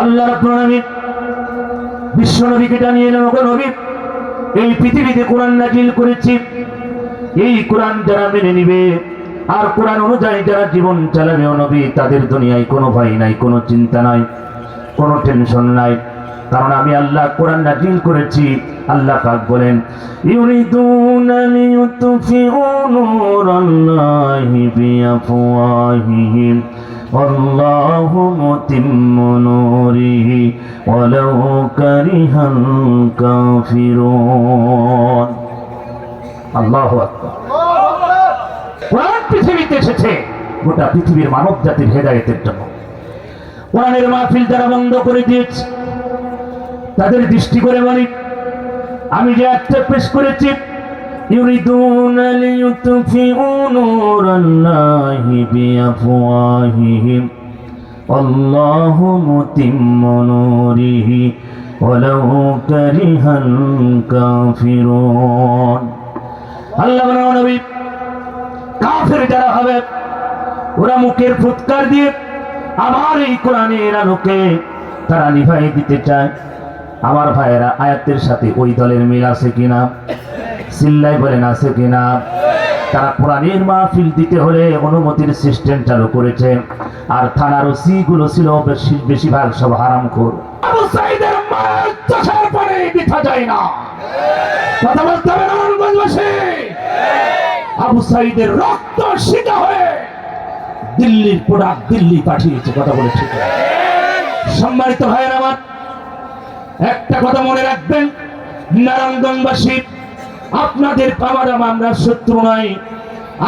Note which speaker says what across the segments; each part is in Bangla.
Speaker 1: আল্লাহ রাব্বুল বিশ্ব নবীকে টানিয়ে এলেন ওগো নবী, এই পৃথিবীতে কোরআন নাজিল করেছি। এই কোরআন যারা মেনে নিবে, আর কোরআন অনুযায়ী যারা জীবন চালাবে নবী, তাদের দুনিয়ায় কোনো ভয় নাই, কোনো চিন্তা নাই, কোনো টেনশন নাই। কারণ আমি আল্লাহ কোরআন নাজিল করেছি, আল্লাহ পাক বলেন, ইউরিদুনা লিইউতফিউ ولو كره الكافرون আল্লাহ আকবার কোরআন পৃথিবীতে এসেছে গোটা পৃথিবীর মানব জাতির হেদায়েতের জন্য কোরআনের মাহফিল যারা বন্ধ করে দিয়েছে তাদের দৃষ্টি করে বলি আমি যে একটা পেশ করেছি يريدون ليطفئوا نور الله بأفواههم والله متم نوره ولو كره الكافرون আল্লাহ নবী কাফের যারা হবে ওরা মুখের ফুৎকার দিয়ে আমার এই কোরআনের আলোকে তারা নিভাই দিতে চায় আমার ভাইয়েরা আয়াতের সাথে ওই দলের মিল আছে কিনা সিল্লাই বলেন আছে কিনা তারা কোরআনের মাহফিল দিতে হলে অনুমতির সিস্টেম চালু করেছে। আর থানার ওসি গুলো ছিল বেশি, বেশিরভাগ সব হারাম খোর যায় আবু রক্ত দিল্লির প্রোডাক্ট দিল্লি কথা সম্মানিত ভাইয়ের আমার, একটা কথা মনে রাখবেন, নারায়ণগঞ্জবাসী আপনাদের আমার আমরা শত্রু নাই।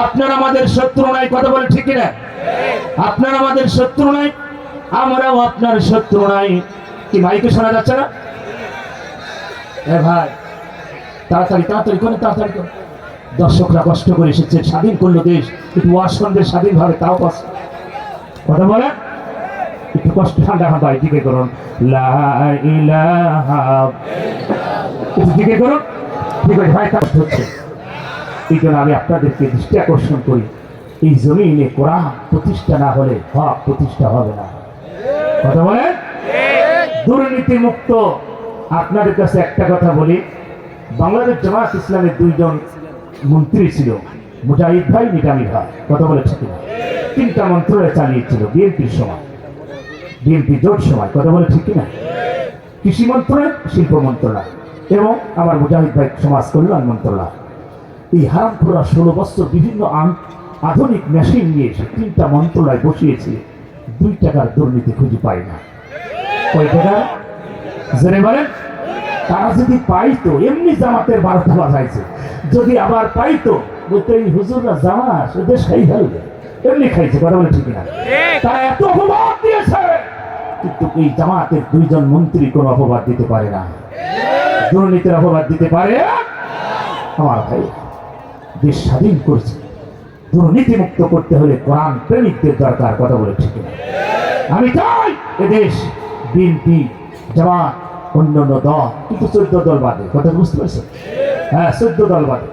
Speaker 1: আপনার আমাদের শত্রু নাই, কথা বলে ঠিক না আপনার আমাদের শত্রু নাই, আমরাও আপনার শত্রু নাই। কি ভাইকে শোনা যাচ্ছে না? এ ভাই, তাড়াতাড়ি তাড়াতাড়ি করে তাড়াতাড়ি করে। দর্শকরা কষ্ট করে এসেছে স্বাধীন করল দেশ। একটু ওয়াশ শুনবে স্বাধীনভাবে, তাও কষ্ট। কথা বলে একটু কষ্ট, ঠান্ডা ঠান্ডা দিকে করুন। লা ইলাহা দিকে করুন। আছে ভাই হচ্ছে এই জন্য আমি আপনাদেরকে দৃষ্টি আকর্ষণ করি। এই জমিনে কোরআন প্রতিষ্ঠা না হলে হক প্রতিষ্ঠা হবে না। কথা বলেন? দুর্নীতি মুক্ত আপনাদের কাছে একটা কথা বলি। বাংলাদেশ জামাত ইসলামের দুইজন মন্ত্রী ছিল, মুজাহিদ ভাই নিজামি ভাই। কথা বলে ঠিক না তিনটা মন্ত্রণালয় চালিয়েছিল, বিএনপির সময়। বিএনপি জোট সময়। কথা বলে ঠিক না কৃষি মন্ত্রণালয়, শিল্প মন্ত্রণালয়। এবং আমার মুজাহিদ ভাই সমাজ কল্যাণ মন্ত্রণালয়। এই হারামপুরা ষোলো বছর বিভিন্ন আধুনিক মেশিন নিয়ে এসে তিনটা মন্ত্রণালয় বসিয়েছে দুই টাকার দুর্নীতি খুঁজে পায় না। কয় টাকা? জেনে বলেন। তারা যদি পাইতো এমনি জামাতের বারোটা বাজাইছে। যদি আবার পাইতো বলতে এই হুজুররা জামা সে দেশ খাই ফেলবে। এমনি খাইছে কথা বলে ঠিক না। তারা এত অপবাদ দিয়েছে। কিন্তু এই জামাতের দুইজন মন্ত্রী কোনো অপবাদ দিতে পারে না। দুর্নীতির অপবাদ দিতে পারে? আমার ভাই, দেশ স্বাধীন করছে। দুর্নীতি মুক্ত করতে হলে কোরআন প্রেমিকদের দরকার, কথা বলে ঠিক আমি চাই এদেশ, বিএনপি, জামাত অন্যান্য দল, কিন্তু চোদ্দ দল বাদে, কথা বুঝতে পারছেন? হ্যাঁ চোদ্দ দল বাদে।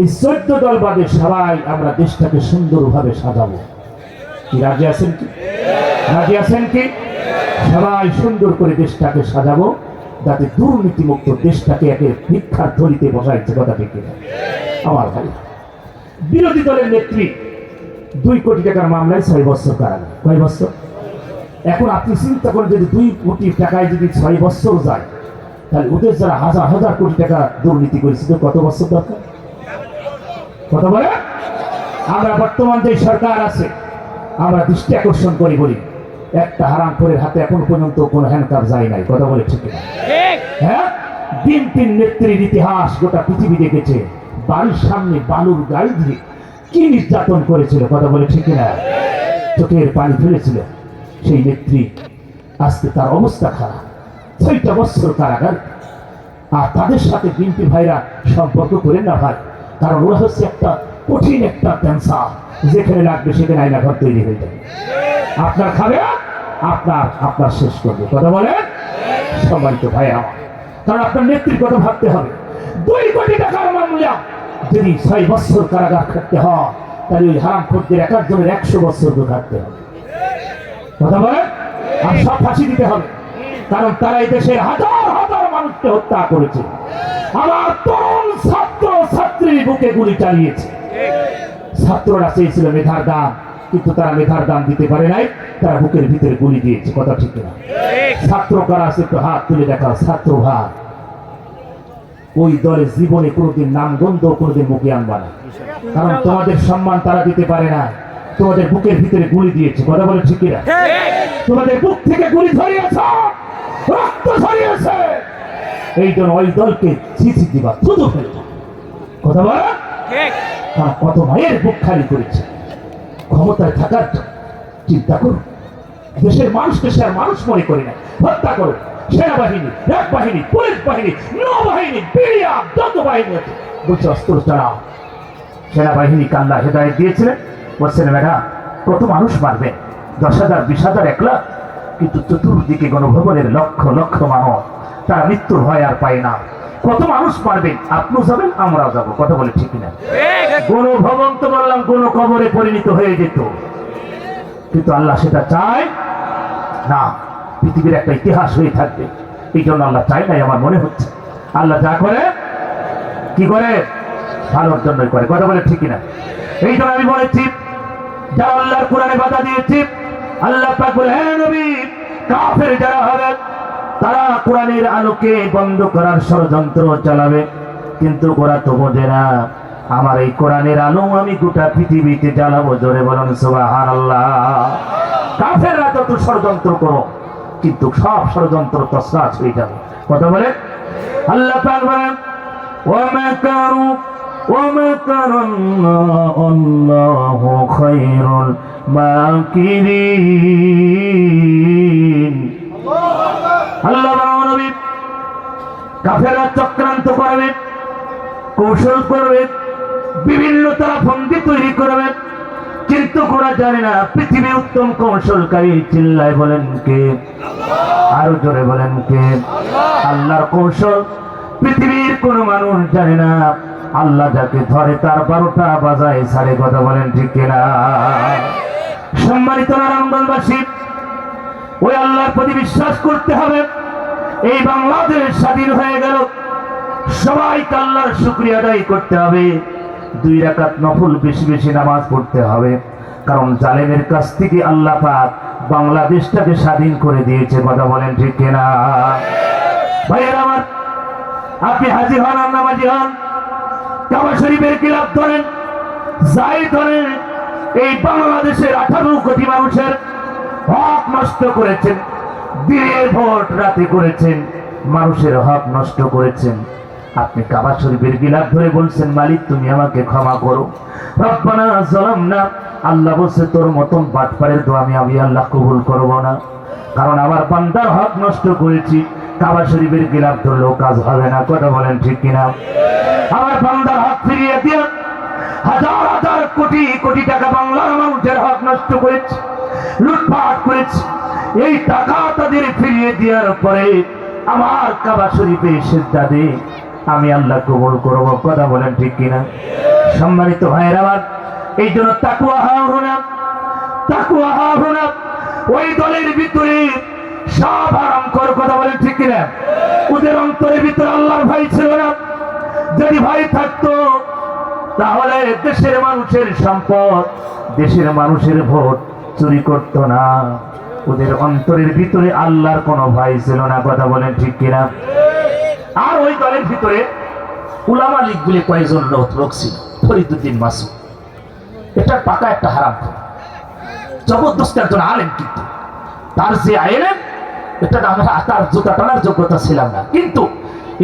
Speaker 1: এই চোদ্দ দল বাদে সবাই আমরা দেশটাকে সুন্দরভাবে সাজাবো। কি, রাজি আছেন কি? রাজি আছেন কি? সবাই সুন্দর করে দেশটাকে সাজাবো। যাতে দুর্নীতিমুক্ত দেশটাকে একে ভিক্ষার থলিতে বসাইছে কথা ঠিক আমার ভাই, বিরোধী দলের নেত্রী দুই কোটি টাকার মামলায় ছয় বছর কারাগার। কয় বছর? এখন আপনি চিন্তা করেন যদি দুই কোটি টাকায় যদি ছয় বছর যায়, তাহলে ওদের যারা হাজার হাজার কোটি টাকা দুর্নীতি করেছিল কত বছর দরকার? কত বলে? আমরা বর্তমান যে সরকার আছে, আমরা দৃষ্টি আকর্ষণ করি বলি। একটা হারাম করে হাতে এখন পর্যন্ত কোনো হ্যান্ডকাপ যায় নাই। কথা বলে ঠিক না হ্যাঁ? নেত্রীর ইতিহাস গোটা পৃথিবী দেখেছে। বাড়ির সামনে বালুর গাড়ি দিয়ে কি নির্যাতন করেছিল কথা বলে ঠিক না চোখের পানি ফেলেছিল। সেই নেত্রী আজকে তার অবস্থা খারাপ। ছয়টা বছর কারাগার। আর তাদের সাথে বিএনপি ভাইরা সম্পর্ক করে না ভাই। কারণ ওরা হচ্ছে একটা কঠিন একটা ক্যান্সার যেখানে লাগবে সেখানে আয়না ঘর তৈরি হয়ে যাবে। আপনার খাবে, আপনার আপনার শেষ করবে। কথা বলে সম্মানিত ভাই আমার কারণ আপনার নেত্রীর কথা ভাবতে হবে। দুই কোটি টাকার মামলা যদি ছয় বছর কারাগার খাটতে হয়, তাহলে ওই হারাম খোরদের এক একজনের একশো বছর তো খাটতে হবে। কথা বলে আর সব ফাঁসি দিতে হবে। কারণ তারা এই দেশের হাজার হাজার মানুষকে হত্যা করেছে। আমার তরুণ ছাত্র ছাত্রী বুকে গুলি চালিয়েছে। ছাত্ররা চেয়েছিল মেধার দান। কিন্তু তারা মেধার দান দিতে পারে নাই। তারা বুকের ভিতরে গুলি দিয়েছে কথা ঠিক না। ছাত্র কারা আছে একটু হাত তুলে দেখা ছাত্র ভাই ওই দলের জীবনে কোনোদিন নাম গন্ধ কোনোদিন মুখে আনবা না কারণ তোমাদের সম্মান তারা দিতে পারে না। তোমাদের বুকের ভিতরে গুলি দিয়েছে কথা বলে ঠিক না তোমাদের বুক থেকে গুলি ধরিয়েছ রক্ত ধরিয়েছে। এই জন্য ওই দলকে ছিচি দিবা শুধু ফেলবা। কথা বলে? কত মায়ের বুক খালি করেছে। ক্ষমতায় থাকার চিন্তা করুন দেশের মানুষকে সে আর মানুষ মনে করে না। হত্যা করো। সেনাবাহিনী এক বাহিনী, পুলিশ বাহিনী, নৌবাহিনী বিড়িয়া বাহিনী বলছে, অস্ত্র সেনাবাহিনী হেদায়ত দিয়েছিলেন। বলছেন, ম্যাডাম কত মানুষ মারবে। দশ হাজার, বিশ হাজার, এক লাখ। কিন্তু চতুর্দিকে গণভবনের লক্ষ লক্ষ মানুষ। তারা মৃত্যুর ভয় আর পায় না। কত মানুষ মারবেন আপনিও যাবেন, আমরাও যাব। কথা বলে ঠিক না গণভবন তো বললাম, কোন কবরে পরিণত হয়ে যেত। কিন্তু আল্লাহ সেটা চায় না। পৃথিবীর একটা ইতিহাস হয়ে থাকবে। এই জন্য আল্লাহ চায় নাই, আমার মনে হচ্ছে। আল্লাহ যা করে, কি করে? ভালোর জন্যই করে। কথা বলে ঠিক না এই জন্য আমি বলেছি যারা আল্লাহর কোরআনে বাধা দিয়েছি, আল্লাহ পাক বলে হ্যাঁ নবী, কাফের যারা হবে তারা কোরআনের আলোকে বন্ধ করার ষড়যন্ত্র চালাবে কিন্তু ওরা তো বোঝে না আমার এই কোরআনের আলো আমি গোটা পৃথিবীতে জ্বালাবো জোরে বলুন সুবাহান আল্লাহ কাফেররা যত ষড়যন্ত্র করো কিন্তু সব ষড়যন্ত্র তসরাজ হয়ে যাবে কথা বলে আল্লাহ পাক বলেন ومكروا ومكر الله والله خير الماكرين কৌশল করবে, বিভিন্ন তারা ফন্দি তৈরি করবে। কিন্তু ওরা জানে না, পৃথিবীর উত্তম কৌশলকারী চিল্লায় বলেন কে? আরও জোরে বলেন কে? আল্লাহর কৌশল, পৃথিবীর কোন মানুষ জানে না। আল্লাহ যাকে ধরে, তার বারোটা বাজায় সাড়ে কথা বলেন ঠিক কিনা? সম্মানিত নারায়ণগঞ্জবাসী, ওই আল্লাহর প্রতি বিশ্বাস করতে হবে। এই বাংলাদেশ স্বাধীন হয়ে গেল। সবাইকে আল্লাহর শুক্রিয়া আদায় করতে হবে। দুই রাকাত নফল বেশি বেশি নামাজ পড়তে হবে। কারণ জালেমের কাছ থেকে আল্লাহ পাক বাংলাদেশটাকে স্বাধীন করে দিয়েছে। কথা বলেন ঠিক কিনা? ভাইয়ের আমার, আপনি হাজি হন আর নামাজি হন। কাবা শরীফের কিলাপ ধরেন, যাই ধরেন, এই বাংলাদেশের আঠারো কোটি মানুষের হক নষ্ট করেছেন, দিনের ভোট রাতে করেছেন, মানুষের হক নষ্ট করেছেন। আপনি কাবা শরীফের গিলাপ ধরে বলছেন, মালিক, তুমি আমাকে ক্ষমা করো। রব্বানা জলাম না আল্লাহ বলছে, তোর মতন বাটপারের দোয়া আমি আমি আল্লাহ কবুল করব না। কারণ আমার বান্দার হক নষ্ট করেছি। কাবা শরীফের গিলাপ ধরলেও কাজ হবে না। কথা বলেন ঠিক কিনা? আমার বান্দার হক ফিরিয়ে দিয়ে হাজার হাজার কোটি কোটি টাকা বাংলার মানুষের হক নষ্ট করেছে, লুটপাট করেছে। এই টাকা তাদের ফিরিয়ে দেওয়ার পরে আমার কাবা শরীফে সেজদা দে আমি আল্লাহ কবুল করব। কথা বলেন ঠিক কিনা? সম্মানিত আমার, এই জন্য তাকুয়া হাওনা তাকুয়া হাওনা ওই দলের ভিতরে সব আরাম কর কথা বলেন ঠিক কিনা? ওদের অন্তরের ভিতরে আল্লাহর ভাই ছিল না। যদি ভাই থাকতো, তাহলে দেশের মানুষের সম্পদ, দেশের মানুষের ভোট চুরি করত না। ওদের অন্তরের ভিতরে আল্লাহর কোনো ভাই ছিল না, কথা বলেন ঠিক কিনা? দলের ভিতরে উলামা লীগ বলে কয়েকজন লোক ছিল ফরিদুদ্দিন মাসু এটা পাকা একটা হারাম জবরদস্ত একজন আলেম কিন্তু। তার যে আইলেন এটা আমরা তার জুতা টানার যোগ্যতা ছিলাম না। কিন্তু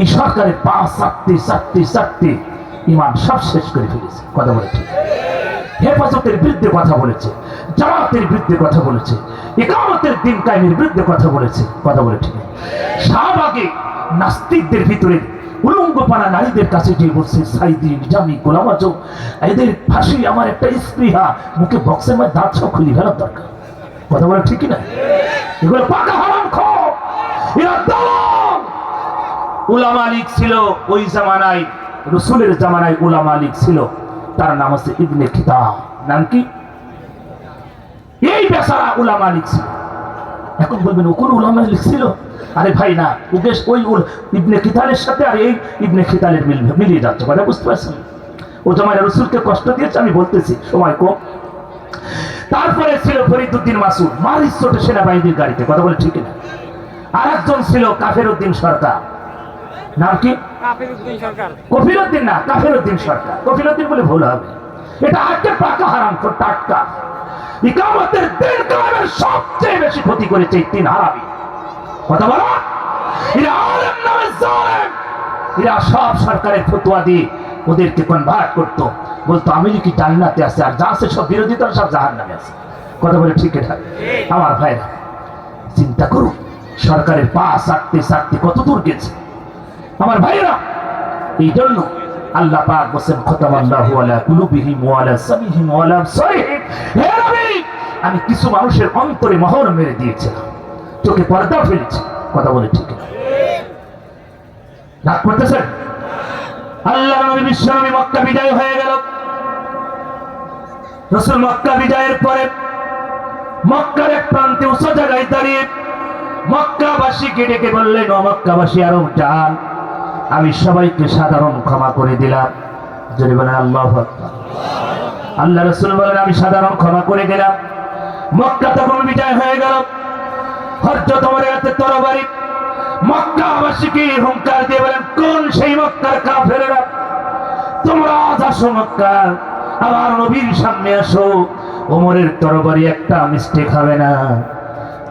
Speaker 1: এই সরকারের পাঁচ চারটি চারটি চারটি ইমান সব শেষ করে ফেলেছে। কথা বলে ঠিক। হেফাজতের বিরুদ্ধে কথা বলেছে, জামাতের বিরুদ্ধে কথা বলেছে একামতের দিন কায়েমের বিরুদ্ধে কথা বলেছে, কথা বলে ঠিক। শাহবাগে নাস্তিকদের ভিতরে উলঙ্গপানা নারীদের কাছে যে বলছে সাইদি নিজামি গোলাম এদের ফাঁসি আমার একটা স্পৃহা। মুখে বক্সের মধ্যে দাঁত সব খুলি ফেলার দরকার। কথা বলে ঠিক না এগুলো পাকা হারাম ছিল ওই জামানায়, রসুলের জামানায় উলামা ছিল। তার নাম হচ্ছে ইবনে খিতাব। নাম কি? এই বেচারা উলামা ছিল। এখন বলবেন ওকুল উলামা লিখছিল? আরে ভাই না উকেশ ওই উল- ইবনে খিতালের সাথে আর এই ইবনে খিতালের মিল মিলিয়ে যাচ্ছে কথা বুঝতে পারছেন? ও তোমার রসুলকে কষ্ট দিয়েছে আমি বলতেছি সময় কম। তারপরে ছিল ফরিদুদ্দিন মাসুদ মারিস ছোট সেনাবাহিনীর গাড়িতে কথা বলে ঠিক না আর একজন ছিল কাফের উদ্দিন সরকার। নাম কি?
Speaker 2: কাফির উদ্দিন
Speaker 1: কফির উদ্দিন না কাফের উদ্দিন সরকার। কফির উদ্দিন বলে ভুল হবে। এটা আজকে পাকা হারাম টাটকা। ইকামতের দিন কালামের সবচেয়ে বেশি ক্ষতি করেছে তিন হারামি কথা বলো? এরা সব সরকারের ফতুয়া দিয়ে ওদেরকে কনভার্ট করতো। বলতো, আমি কি জান্নাতে আছে, আর যা আছে সব বিরোধিতা সব জাহান নামে আছে। কথা বলে ঠিক এটা? আমার ভাইরা, চিন্তা করুন, সরকারের পা সারতে সারতে কত দূর গেছে? আমার ভাইরা এই জন্য আল্লাহ পাক বলেন খতামাল্লাহু আলা কুলুবিহিম ওয়া আলা সামিহিম ওয়া আলা নবী আমি কিছু মানুষের অন্তরে মোহর মেরে দিয়েছিলাম। চোখে পর্দা ফেলেছি, কথা বলে ঠিক রাগ করতেছেন? আল্লাহ নবী মক্কা হয়ে গেল। রসুল মক্কা পরে মক্কার এক প্রান্তে উঁচু জায়গায় দাঁড়িয়ে ডেকে বললেন আরও যান আমি সবাইকে সাধারণ ক্ষমা করে দিলাম। যদি বলেন, আল্লাহ আল্লাহ রসুল বলেন, আমি সাধারণ ক্ষমা করে দিলাম। মক্কা তখন বিজয় হয়ে গেল। হরজ তোমার হাতে তরবারি। মক্কাবাসীকে হুঙ্কার দিয়ে বলেন, কোন সেই মক্কার কাফেরেরা? তোমরা আজ আসো মক্কা, আমার নবীর সামনে আসো। ওমরের তরবারি একটা মিস্টেক হবে না।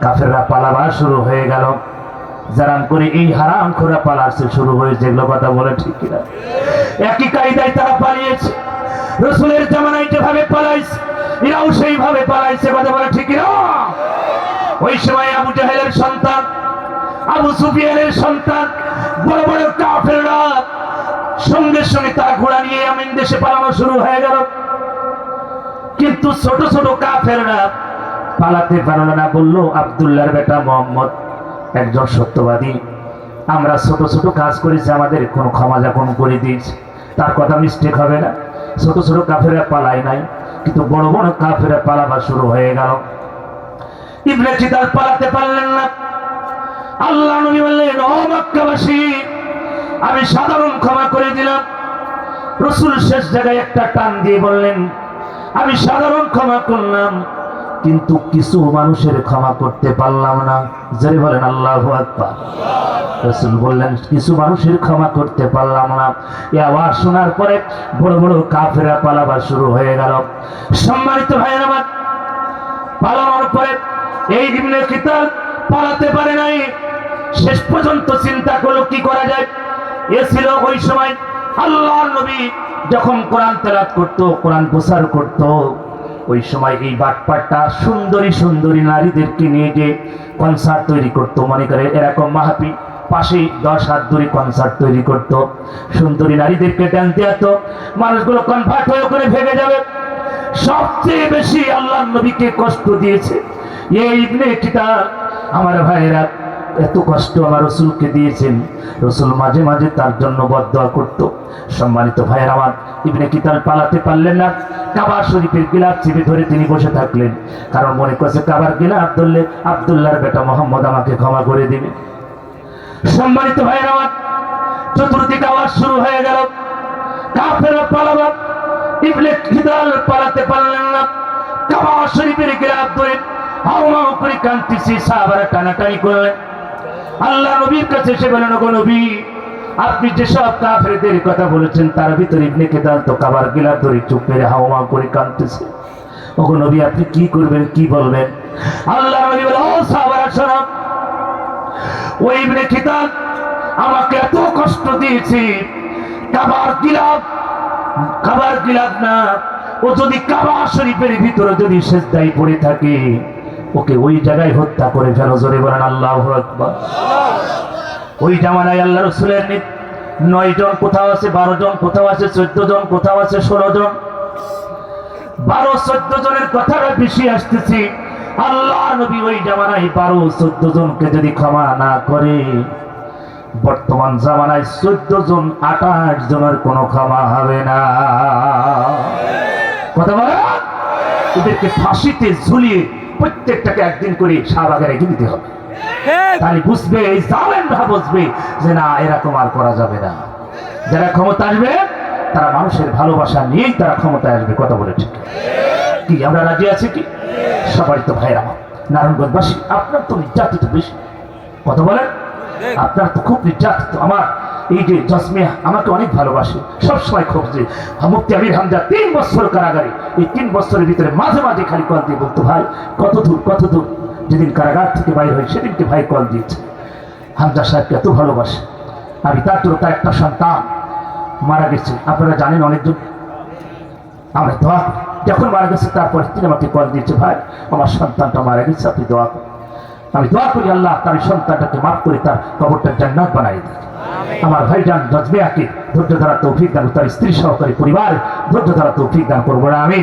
Speaker 1: কাফেররা পালাবা শুরু হয়ে গেল। যারাম করে এই হারাম খোরা পালাচ্ছে শুরু হয়েছে, এগুলো কথা বলে ঠিক কিনা? একই কায়দায় তারা পালিয়েছে। রসুলের জামানায় যেভাবে পালাইছে এরাও সেইভাবে পালাইছে, কথা বলে ঠিক কিনা? ওই সময় আবু জাহেলের সন্তান, আবু সুফিয়ানের সন্তান, বড় বড় কাফেররা সঙ্গে সঙ্গে তারা ঘোড়া নিয়ে আমিন দেশে পালানো শুরু হয়ে গেল। কিন্তু ছোট ছোট কাফেররা পালাতে পারল না, বলল, আবদুল্লাহর বেটা মোহাম্মদ একজন সত্যবাদী। আমরা ছোট ছোট কাজ করেছি, আমাদের কোনো ক্ষমা যাপন করে দিয়েছি। তার কথা মিস্টেক হবে না। ছোট ছোট কাফেরা পালায় নাই। কিন্তু বড় বড় কাফেরা পালাবার শুরু হয়ে গেল। ইবনে জিদান পালাতে পারলেন না। আল্লাহ নবী বললেন, ও মক্কাবাসী, আমি সাধারণ ক্ষমা করে দিলাম। রসুল শেষ জায়গায় একটা টান দিয়ে বললেন, আমি সাধারণ ক্ষমা করলাম। কিন্তু কিছু মানুষের ক্ষমা করতে পারলাম না। জেরে বলেন, আল্লাহ বললেন, কিছু মানুষের ক্ষমা করতে পারলাম না। এ আওয়াজ শোনার পরে বড় বড় কাফেরা পালাবার শুরু হয়ে গেল। সম্মানিত ভাইয়ের আমার, পালানোর পরে এই ইবনে কিতাব পালাতে পারে নাই। শেষ পর্যন্ত চিন্তা করল, কি করা যায়? এ ছিল ওই সময় আল্লাহ নবী যখন কোরআন তেলাত করত, কোরআন প্রচার করত। ওই সময় এই বাটপাটটা সুন্দরী সুন্দরী নারীদেরকে নিয়ে যে কনসার্ট তৈরি করতো, মনে করে এরকম মাহাপি পাশে দশ হাত দূরে কনসার্ট তৈরি করত। সুন্দরী নারীদেরকে টানতে হতো মানুষগুলো কনভার্ট হয়ে ওখানে ভেঙে যাবে। সবচেয়ে বেশি আল্লাহ নবীকে কষ্ট দিয়েছে। এই ইবনে কিতাব আমার ভাইয়েরা এত কষ্ট আমার রসুলকে দিয়েছেন। রসুল মাঝে মাঝে তার জন্য বদয়া করত। সম্মানিত ভাইয়ের আমার, ইবনে কিতাল পালাতে পারলেন না। কাবার শরীফের গিলাপ চেপে ধরে তিনি বসে থাকলেন। কারণ মনে করছে কাবার গিলাপ ধরলে আবদুল্লাহর বেটা মোহাম্মদ আমাকে ক্ষমা করে দিবে। সম্মানিত ভাইয়ের আমার চতুর্দিক আওয়াজ শুরু হয়ে গেল। কাফেরা পালাবার, ইবনে খিদাল পালাতে পারলেন না। কাবা শরীফের গিলাপ ধরে হাওমাও করে কান্তিছি সাহাবারা টানাটানি করলেন। আল্লাহ নবীর কাছে এসে বলেন, ওগো নবী, আপনি যেসব কাফেরদের কথা বলেছেন, তার ভিতরে ইবনে কেদাল তো কাবার গিলাপ ধরে চুপ মেরে হাওমা করে কাঁদতেছে। ওগো নবী, আপনি কি করবেন, কি বলবেন? আল্লাহ নবী বলে, ও সাহাবারা, শোনো ওই ইবনে কিতাব আমাকে এত কষ্ট দিয়েছে, কাবার গিলাপ কাবার গিলাপ না, ও যদি কাবা শরীফের ভিতরে যদি সেজদাই পড়ে থাকে ওকে ওই জায়গায় হত্যা করে ফেলো জোরে বলেন, আল্লাহ ওই জামানায় আল্লাহ রসুলের নয় জন কোথাও আছে, বারো জন কোথাও আছে, চোদ্দ জন কোথাও আছে, ষোলো জন। বারো, চোদ্দ জনের কথাটা বেশি আসতেছি। আল্লাহ নবী ওই জামানায় বারো, চোদ্দ জনকে যদি ক্ষমা না করে, বর্তমান জামানায় চোদ্দ জন, আঠাশ জনের কোনো ক্ষমা হবে না। কথা বলে ওদেরকে ফাঁসিতে ঝুলিয়ে প্রত্যেকটাকে একদিন করে শাহবাগে রেখে দিতে হবে। তাহলে বুঝবে এই জালেমরা বুঝবে যে না এরকম আর করা যাবে না। যারা ক্ষমতা আসবে তারা মানুষের ভালোবাসা নিয়েই তারা ক্ষমতায় আসবে কথা বলে ঠিক। কি আমরা রাজি আছি কি? সবাই তো ভাইরা আমার। নারায়ণগঞ্জবাসী আপনার তো নির্যাতিত বেশি। কথা বলেন? আপনার তো খুব নির্যাতিত আমার। এই যে জসমিয়া আমাকে অনেক ভালোবাসে, সবসময় খোঁজে। মুক্তি আমির হামজা তিন বছর কারাগারে, এই তিন বছরের ভিতরে মাঝে মাঝে খালি কল দিয়ে বলতো, ভাই, কত দূর কত দূর? যেদিন কারাগার থেকে বাইর হয় সেদিনকে ভাই কল দিয়েছে। হামজা সাহেবকে এত ভালোবাসে। আমি তার জন্য তার একটা সন্তান মারা গেছে। আপনারা জানেন অনেকজন। আমরা দোয়া যখন মারা গেছে, তারপরে তিনি আমাকে কল দিয়েছে, ভাই, আমার সন্তানটা মারা গেছে, আপনি দোয়া করুন। আমি দোয়া করি, আল্লাহ, তার সন্তানটাকে মাফ করে তার কবরটা জান্নাত বানাই দিই আমার ভাইজান জজমিয়াকে ধৈর্য ধরা তৌফিক দান, তার স্ত্রী সহকারী পরিবার, ধৈর্য ধরা তৌফিক দান করব না আমি